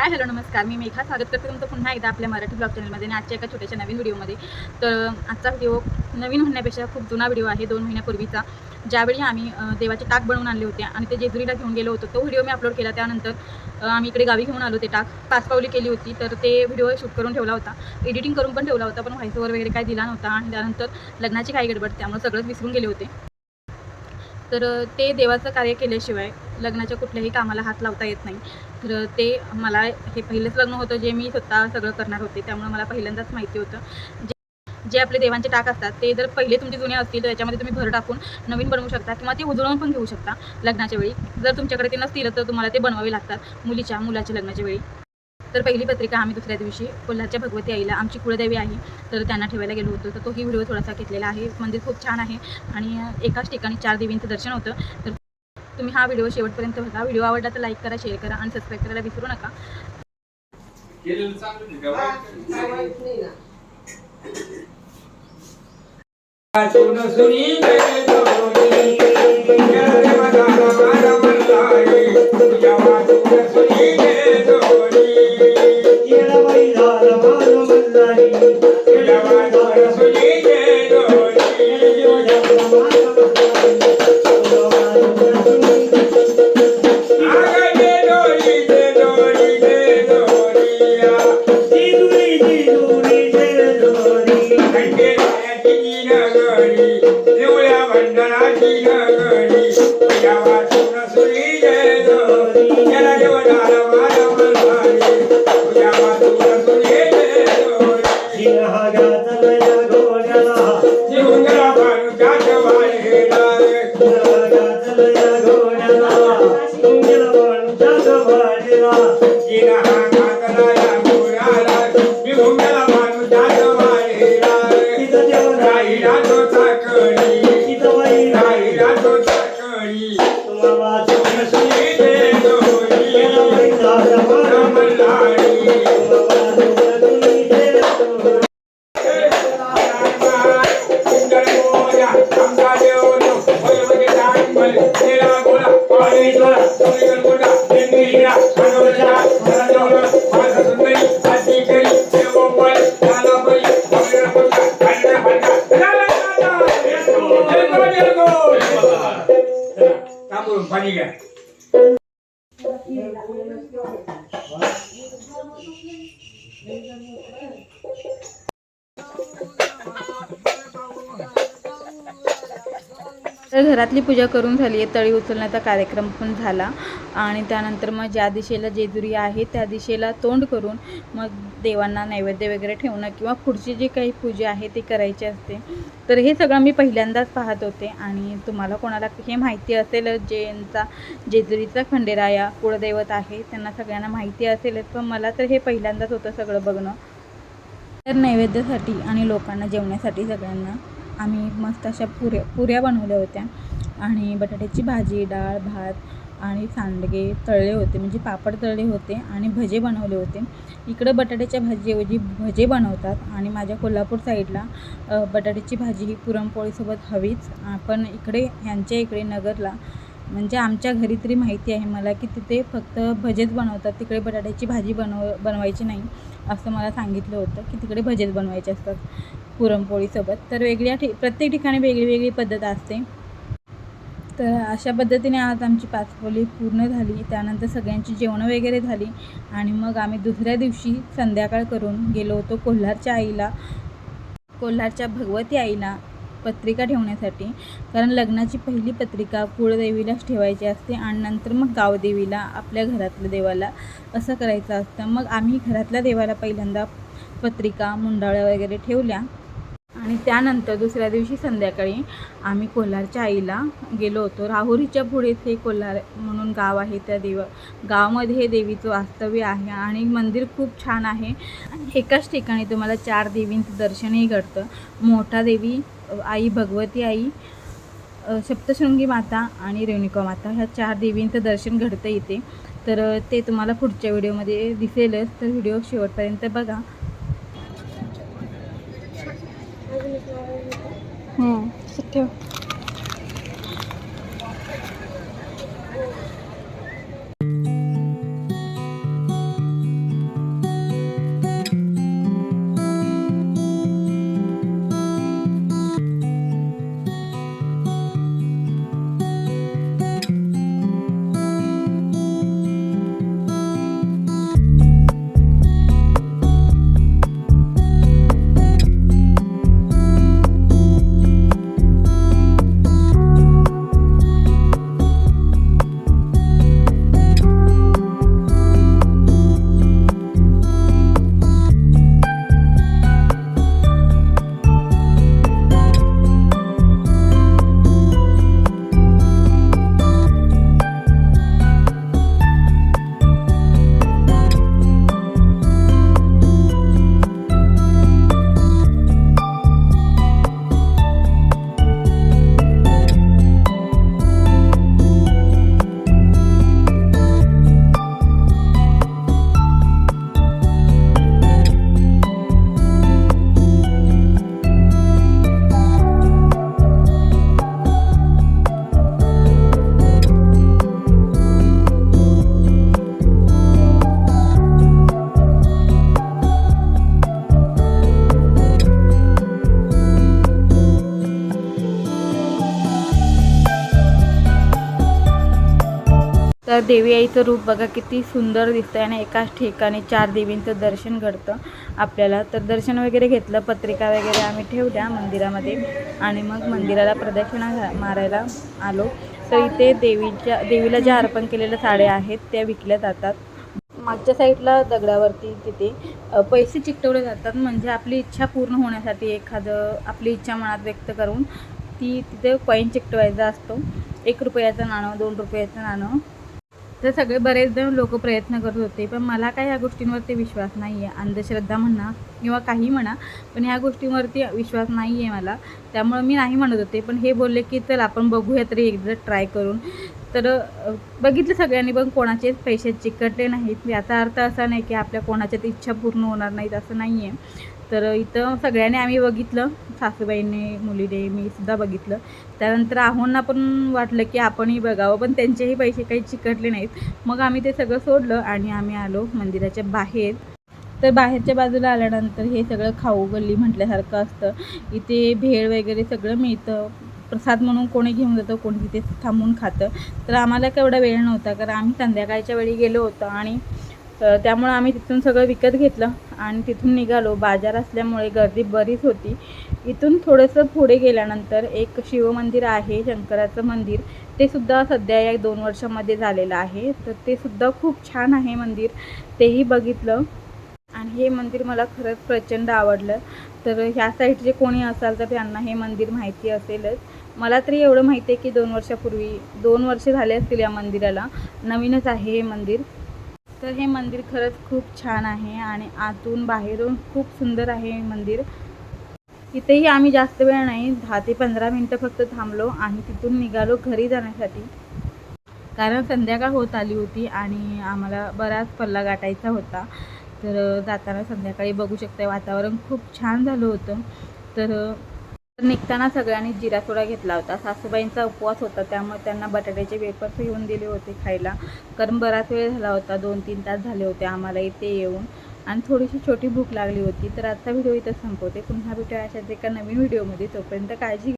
Hi hello नमस्कार. मी मेघा स्वागत करते तुमचं पुन्हा एकदा आपल्या मराठी ब्लॉग चॅनलमध्ये आणि आजच्या एका छोट्याशा नवीन व्हिडिओमध्ये. तर आजचा व्हिडिओ नवीन म्हणण्यापेक्षा खूप जुना व्हिडिओ आहे दोन महिन्यापूर्वीचा. ज्यावेळी आम्ही देवाचे टाक बनवून आणले होते आणि ते जेजुरीला घेऊन गेलो होतो तो व्हिडिओ मी अपलोड केला. त्यानंतर आम्ही इकडे गावी घेऊन आलो ते टाक. पासपावली केली होती तर ते व्हिडिओ शूट करून ठेवला होता. एडिटिंग करून पण ठेवला होता पण व्हाईस ओवर वगैरे काय दिला नव्हता आणि त्यानंतर लग्नाची काही गडबड त्यामुळे सगळंच विसरून गेले होते. तर ते देवाचं कार्य केल्याशिवाय लग्नाच्या कुठल्याही कामाला हात लावता येत नाही. तर ते मला हे पहिलंच लग्न होतं जे मी स्वतः सगळं करणार होते. त्यामुळे मला पहिल्यांदाच माहिती होतं. जे जे आपले देवांचे टाक असतात ते जर पहिले तुमचे जुने असतील तर त्याच्यामध्ये तुम्ही भर टाकून नवीन बनवू शकता किंवा ते उजळून पण घेऊ शकता लग्नाच्या वेळी. जर तुमच्याकडे ते नसतील तर तुम्हाला ते बनवावे लागतात मुलीच्या मुलाच्या लग्नाच्या वेळी. तर पहिली पत्रिका आम्ही दुसऱ्या दिवशी कोल्हारच्या भगवती आईला आमची कुळदेवी आहे तर त्यांना ठेवायला गेलो होतो. तर तोही व्हिडिओ थोडासा घेतलेला आहे. मंदिर खूप छान आहे आणि एकाच ठिकाणी चार देवींचं दर्शन होतं. तर तुम्ही हा व्हिडिओ शेवटपर्यंत बघा. व्हिडिओ आवडला तर लाईक करा शेअर करा आणि सबस्क्राईब करायला विसरू नका. सुनी Obrigado. Thank you. तर घरातली पूजा करून झाली आहे तळी उचलण्याचा कार्यक्रम पण झाला. आणि त्यानंतर मग ज्या दिशेला जेजुरी आहे त्या दिशेला तोंड करून मग देवांना नैवेद्य वगैरे ठेवणं किंवा पुढची जी काही पूजा आहे ती करायची असते. तर हे सगळं मी पहिल्यांदाच पाहत होते आणि तुम्हाला कोणाला हे माहिती असेल ज्यांचा जेजुरीचा खंडेराया कुळदैवत आहे त्यांना सगळ्यांना माहिती असेलच पण मला तर हे पहिल्यांदाच होतं सगळं बघणं. तर नैवेद्यासाठी आणि लोकांना जेवण्यासाठी सगळ्यांना आम्ही मस्त अशा पुऱ्या पुऱ्या बनवल्या होत्या. आणि बटाट्याची भाजी डाळ भात आणि सांडगे तळले होते. म्हणजे पापड तळले होते आणि भजे बनवले होते. इकडं बटाट्याच्या भाजीऐवजी भजे बनवतात आणि माझ्या कोल्हापूर साईडला बटाट्याची भाजी ही पुरणपोळीसोबत हवीच. आपण पण इकडे ह्यांच्या इकडे नगरला म्हणजे आमच्या घरी तरी माहिती आहे मला की तिथे फक्त भजेच बनवतात तिकडे बटाट्याची भाजी बनव बनवायची नाही असं मला सांगितलं होतं की तिकडे भजेच बनवायचे असतात पुरणपोळीसोबत. तर वेगळ्या ठि प्रत्येक ठिकाणी वेगळी वेगळी पद्धत असते. तर अशा पद्धतीने आज आमची पाचपोळी पूर्ण झाली. त्यानंतर सगळ्यांची जेवणं वगैरे झाली आणि मग आम्ही दुसऱ्या दिवशी संध्याकाळ करून गेलो होतो कोल्हारच्या आईला कोल्हारच्या भगवती आईला. पत्रिका ठेवण्यासाठी. कारण लग्नाची पहिली पत्रिका कुळदेवीलाच ठेवायची असते आणि नंतर मग गावदेवीला आपल्या घरातल्या देवाला असं करायचं असतं. मग आम्ही घरातल्या देवाला पहिल्यांदा पत्रिका मुंडाळ्या वगैरे ठेवल्या. आणि त्यानंतर दुसऱ्या दिवशी संध्याकाळी आम्ही कोल्हारच्या आईला गेलो होतो. राहुरीच्या पुढेच हे कोल्हार म्हणून गाव आहे. त्या देव गावामध्ये हे देवीचं वास्तव्य आहे आणि मंदिर खूप छान आहे. आणि एकाच ठिकाणी तुम्हाला चार देवींचं दर्शनही घडतं. मोठा देवी आई भगवती आई सप्तशृंगी माता आणि रेणुका माता ह्या चार देवींचं दर्शन घडतं इथे. तर ते तुम्हाला पुढच्या व्हिडिओमध्ये दिसेलच. तर व्हिडिओ शेवटपर्यंत बघा. ठेव. तर देवी आईचं रूप बघा किती सुंदर दिसतं आणि एकाच ठिकाणी चार देवींचं दर्शन घडतं आपल्याला. तर दर्शन वगैरे घेतलं पत्रिका वगैरे आम्ही ठेवल्या मंदिरामध्ये आणि मग मंदिराला प्रदक्षिणा मारायला आलो. तर इथे देवीच्या देवीला ज्या अर्पण केलेल्या साड्या आहेत त्या विकल्या जातात. मागच्या साईडला दगडावरती तिथे पैसे चिकटवले जातात. म्हणजे आपली इच्छा पूर्ण होण्यासाठी एखादं आपली इच्छा मनात व्यक्त करून ती तिथे कॉईन चिकटवायचा असतो. एक रुपयाचं नाणं दोन रुपयाचं नाणं. तर सगळे बरेच जण लोक प्रयत्न करत होते पण मला काय ह्या गोष्टींवरती विश्वास नाही आहे अंधश्रद्धा म्हणा किंवा काही म्हणा पण ह्या गोष्टींवरती विश्वास नाही आहे मला. त्यामुळं मी नाही म्हणत होते पण हे बोलले की चल आपण बघूया तरी एकदा ट्राय करून. तर बघितलं सगळ्यांनी पण कोणाचेच पैसे चिकटले नाहीत. याचा अर्थ असा नाही की आपल्या कोणाच्यात इच्छा पूर्ण होणार नाहीत असं नाही आहे तर इथं सगळ्यांनी आम्ही बघितलं. सासूबाईने मुलीने मी सुद्धा बघितलं. त्यानंतर आहोंना पण वाटलं की आपणही बघावं पण त्यांचेही पैसे काही चिकटले नाहीत. मग आम्ही ते सगळं सोडलं आणि आम्ही आलो मंदिराच्या बाहेर. तर बाहेरच्या बाजूला आल्यानंतर हे सगळं खाऊ गल्ली म्हटल्यासारखं असतं. इथे भेळ वगैरे सगळं मिळतं. प्रसाद म्हणून कोणी घेऊन जातं कोणी तिथे थांबून खातं. तर आम्हाला केवढा वेळ नव्हता कारण आम्ही संध्याकाळच्या वेळी गेलो होतो आणि त्यामुळं आम्ही तिथून सगळं विकत घेतलं. आणि तिथून निघालो. बाजार असल्यामुळे गर्दी बरीच होती. इथून थोडंसं पुढे गेल्यानंतर एक शिवमंदिर आहे शंकराचं मंदिर. ते सुद्धा सध्या या दोन वर्षामध्ये झालेलं आहे. तर ते सुद्धा खूप छान आहे मंदिर. तेही बघितलं. आणि हे मंदिर मला खरंच प्रचंड आवडलं. तर ह्या साईडचे कोणी असाल तर त्यांना हे मंदिर माहिती असेलच. मला तरी एवढं माहिती आहे की दोन वर्षापूर्वी दोन वर्ष झाले असतील या मंदिराला. नवीनच आहे हे मंदिर. तर हे मंदिर खरंच खूप छान आहे आणि आतून बाहेरून खूप सुंदर आहे हे मंदिर. इथेही आम्ही जास्त वेळ नाही दहा ते पंधरा मिनटं फक्त थांबलो आणि तिथून निघालो घरी जाण्यासाठी. कारण संध्याकाळ होत आली होती आणि आम्हाला बराच पल्ला गाठायचा होता. तर जाताना संध्याकाळी बघू शकता वातावरण खूप छान झालं होतं. तर निघताना सगळ्यांनी जिरा सोडा घेतला होता. सासूबाईंचा उपवास होता त्यामुळे त्यांना बटाट्याचे वेपर्स घेऊन दिले होते खायला. कारण बराच वेळ झाला होता दोन तीन तास झाले होते आम्हाला इथे येऊन. आणि थोडीशी छोटी भूक लागली होती तर आजचा व्हिडिओ इथं संपवते. पुन्हा भेटूया अशाच एका नवीन व्हिडिओमध्ये. तोपर्यंत काळजी